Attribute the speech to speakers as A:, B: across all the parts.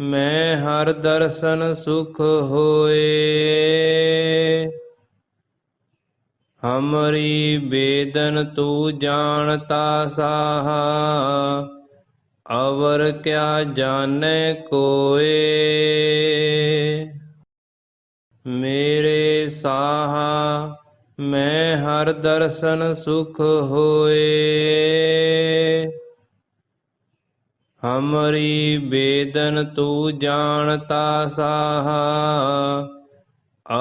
A: ਮੈਂ ਹਰ ਦਰਸ਼ਨ ਸੁਖ ਹੋਏ। ਹਮਰੀ ਬੇਦਨ ਤੂੰ ਜਾਣਤਾ ਸਾਹਾ, ਅਵਰ ਕਿਆ ਜਾਣੈ ਕੋਏ। ਮੇਰੇ ਸਾਹਾ, ਮੈਂ ਹਰ ਦਰਸ਼ਨ ਸੁਖ ਹੋਏ। ਹਮਰੀ ਬੇਦਨ ਤੂੰ ਜਾਣਤਾ ਸਾਹਾ,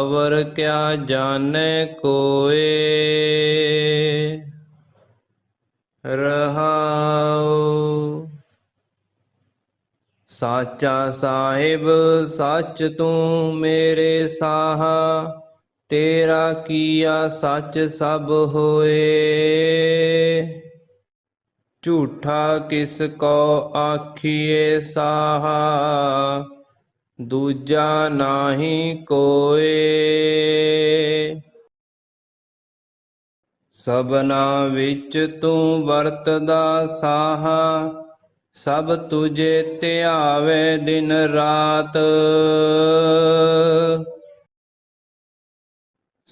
A: ਅਵਰ ਕਿਆ ਜਾਣੈ ਕੋਏ? ਰਹਾਉ। ਸਾਚਾ ਸਾਹਿਬ, ਸੱਚ ਤੂੰ ਮੇਰੇ ਸਾਹਾ, ਤੇਰਾ ਕੀਆ ਸੱਚ ਸਭ ਹੋਏ? ਝੂਠਾ ਕਿਸ ਕੋ ਆਖੀਏ ਸਾਹਾ? ਦੂਜਾ ਨਾਹੀ ਕੋਏ। ਸਭਨਾ ਵਿੱਚ ਤੂੰ ਵਰਤਦਾ ਸਾਹਾ। ਸਭ ਤੁਝੇ ਧਿਆਵੇ ਦਿਨ ਰਾਤ।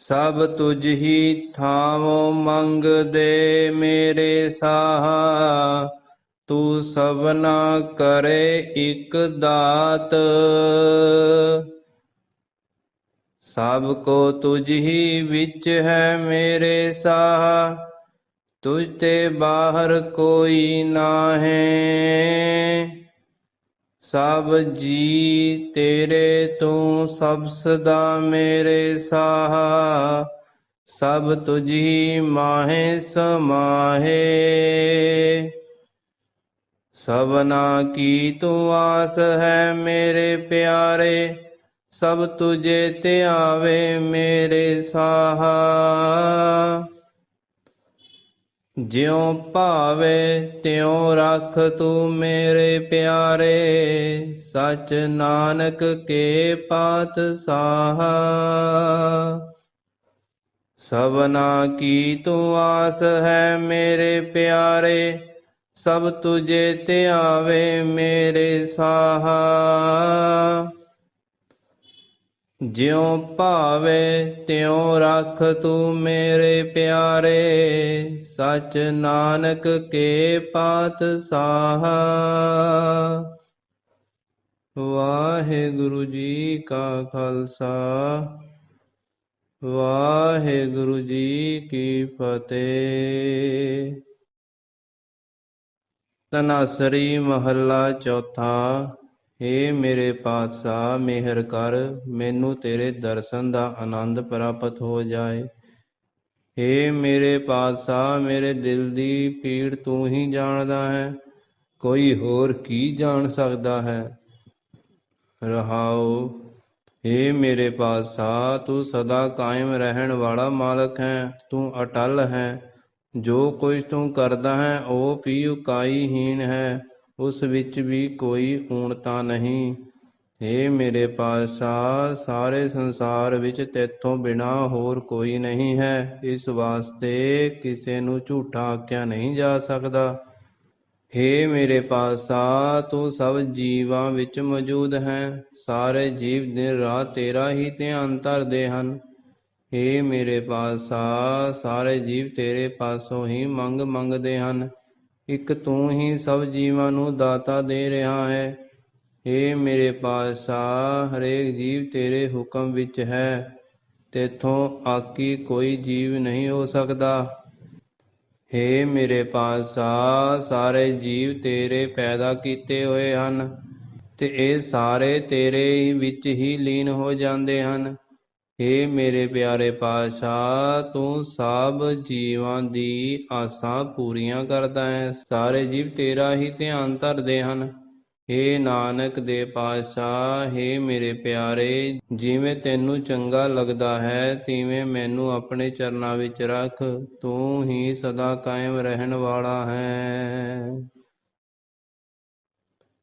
A: ਸਭ ਤੁਝ ਹੀ ਥਾਵੋ ਮੰਗਦੇ ਮੇਰੇ ਸਾਹਾ। ਤੂੰ ਸਭਨਾ ਕਰੇ ਇਕ ਦਾਤ। ਸਭ ਕੋ ਤੁਝ ਹੀ ਵਿੱਚ ਹੈ ਮੇਰੇ ਸਾਹ। ਤੁਝ ਤੇ ਬਾਹਰ ਕੋਈ ਨਾਹੀ। ਸਭ ਜੀ ਤੇਰੇ ਤੂੰ ਸਭ ਸਦਾ ਮੇਰੇ ਸਾਹਾ। ਸਭ ਤੁਝੀ ਮਾਹੇ ਸਮਾਹੇ। ਸਭਨਾ ਕੀ ਤੂੰ ਆਸ ਹੈ ਮੇਰੇ ਪਿਆਰੇ। ਸਭ ਤੁਝੇ ਧਿਆਵੇ ਮੇਰੇ ਸਾਹਾ। ਜਿਉ ਭਾਵੇ ਤਿਉ ਰੱਖ ਤੂੰ ਮੇਰੇ ਪਿਆਰੇ, ਸਚ ਨਾਨਕ ਕੇ ਪਾਤ ਸਾਹਾ। ਸਭਨਾ ਕੀ ਤੂੰ ਆਸ ਹੈ ਮੇਰੇ ਪਿਆਰੇ, ਸਭ ਤੁਝੇ ਧਿਆਵੇ ਮੇਰੇ ਸਾਹਾ। ਜਿਉ ਭਾਵੇ ਤਿਉ ਰੱਖ ਤੂੰ ਮੇਰੇ ਪਿਆਰੇ, ਸਚ ਨਾਨਕ ਕੇ ਪਾਤ ਸਾਹਾ। ਵਾਹਿਗੁਰੂ ਜੀ ਕਾ ਖਾਲਸਾ, ਵਾਹਿਗੁਰੂ ਜੀ ਕੀ ਫਤਿਹ। ਤਨਾਸਰੀ ਮਹੱਲਾ ਚੌਥਾ ਏ ਮੇਰੇ ਪਾਤਸ਼ਾਹ, ਮਿਹਰ ਕਰ, ਮੈਨੂੰ ਤੇਰੇ ਦਰਸ਼ਨ ਦਾ ਆਨੰਦ ਪ੍ਰਾਪਤ ਹੋ ਜਾਏ। ਏ ਮੇਰੇ ਪਾਤਸ਼ਾਹ, ਮੇਰੇ ਦਿਲ ਦੀ ਪੀੜ ਤੂੰ ਹੀ ਜਾਣਦਾ ਹੈ, ਕੋਈ ਹੋਰ ਕੀ ਜਾਣ ਸਕਦਾ ਹੈ? ਰਹਾਉ ਏ ਮੇਰੇ ਪਾਤਸ਼ਾਹ, ਤੂੰ ਸਦਾ ਕਾਇਮ ਰਹਿਣ ਵਾਲਾ ਮਾਲਕ ਹੈ, ਤੂੰ ਅਟਲ ਹੈ, ਜੋ ਕੁਝ ਤੂੰ ਕਰਦਾ ਹੈ, ਉਹ ਵੀ ਉਕਾਈਹੀਣ ਹੈ। ਉਸ ਵਿੱਚ ਵੀ ਕੋਈ ਊਣਤਾ ਨਹੀਂ। ਏ ਮੇਰੇ ਪਾਤਸ਼ਾਹ, ਸਾਰੇ ਸੰਸਾਰ ਵਿੱਚ ਤੇਥੋਂ ਬਿਨਾ ਹੋਰ ਕੋਈ ਨਹੀਂ ਹੈ। ਇਸ ਵਾਸਤੇ ਕਿਸੇ ਨੂੰ ਝੂਠਾ ਆਖਿਆ ਨਹੀਂ ਜਾ ਸਕਦਾ। ਏ ਮੇਰੇ ਪਾਤਸ਼ਾਹ, ਤੂੰ ਸਭ ਜੀਵਾਂ ਵਿੱਚ ਮੌਜੂਦ ਹੈ। ਸਾਰੇ ਜੀਵ ਦਿਨ ਰਾਤ ਤੇਰਾ ਹੀ ਧਿਆਨ ਧਰਦੇ ਹਨ। ਏ ਮੇਰੇ ਪਾਤਸ਼ਾਹ, ਸਾਰੇ ਜੀਵ ਤੇਰੇ ਪਾਸੋਂ ਹੀ ਮੰਗ ਮੰਗਦੇ ਹਨ। ਇੱਕ ਤੂੰ ਹੀ ਸਭ ਜੀਵਾਂ ਨੂੰ ਦਾਤਾ ਦੇ ਰਿਹਾ ਹੈ। ਏ ਮੇਰੇ ਪਾਤਸ਼ਾਹ, ਹਰੇਕ ਜੀਵ ਤੇਰੇ ਹੁਕਮ ਵਿੱਚ ਹੈ। ਤੇਥੋਂ ਆਕੀ ਕੋਈ ਜੀਵ ਨਹੀਂ ਹੋ ਸਕਦਾ। ਹੇ ਮੇਰੇ ਪਾਤਸ਼ਾਹ, ਸਾਰੇ ਜੀਵ ਤੇਰੇ ਪੈਦਾ ਕੀਤੇ ਹੋਏ ਹਨ ਤੇ ਇਹ ਸਾਰੇ ਤੇਰੇ ਵਿੱਚ ਹੀ ਲੀਨ ਹੋ ਜਾਂਦੇ ਹਨ। ਹੇ ਮੇਰੇ ਪਿਆਰੇ ਪਾਤਸ਼ਾਹ, ਤੂੰ ਸਭ ਜੀਵਾਂ ਦੀ ਆਸਾਂ ਪੂਰੀਆਂ ਕਰਦਾ ਹੈ। ਸਾਰੇ ਜੀਵ ਤੇਰਾ ਹੀ ਧਿਆਨ ਧਰਦੇ ਹਨ। ਏ ਨਾਨਕ ਦੇ ਪਾਤਸ਼ਾਹ, ਹੇ ਮੇਰੇ ਪਿਆਰੇ, ਜਿਵੇਂ ਤੈਨੂੰ ਚੰਗਾ ਲੱਗਦਾ ਹੈ, ਤਿਵੇਂ ਮੈਨੂੰ ਆਪਣੇ ਚਰਨਾਂ ਵਿੱਚ ਰੱਖ। ਤੂੰ ਹੀ ਸਦਾ ਕਾਇਮ ਰਹਿਣ ਵਾਲਾ ਹੈ।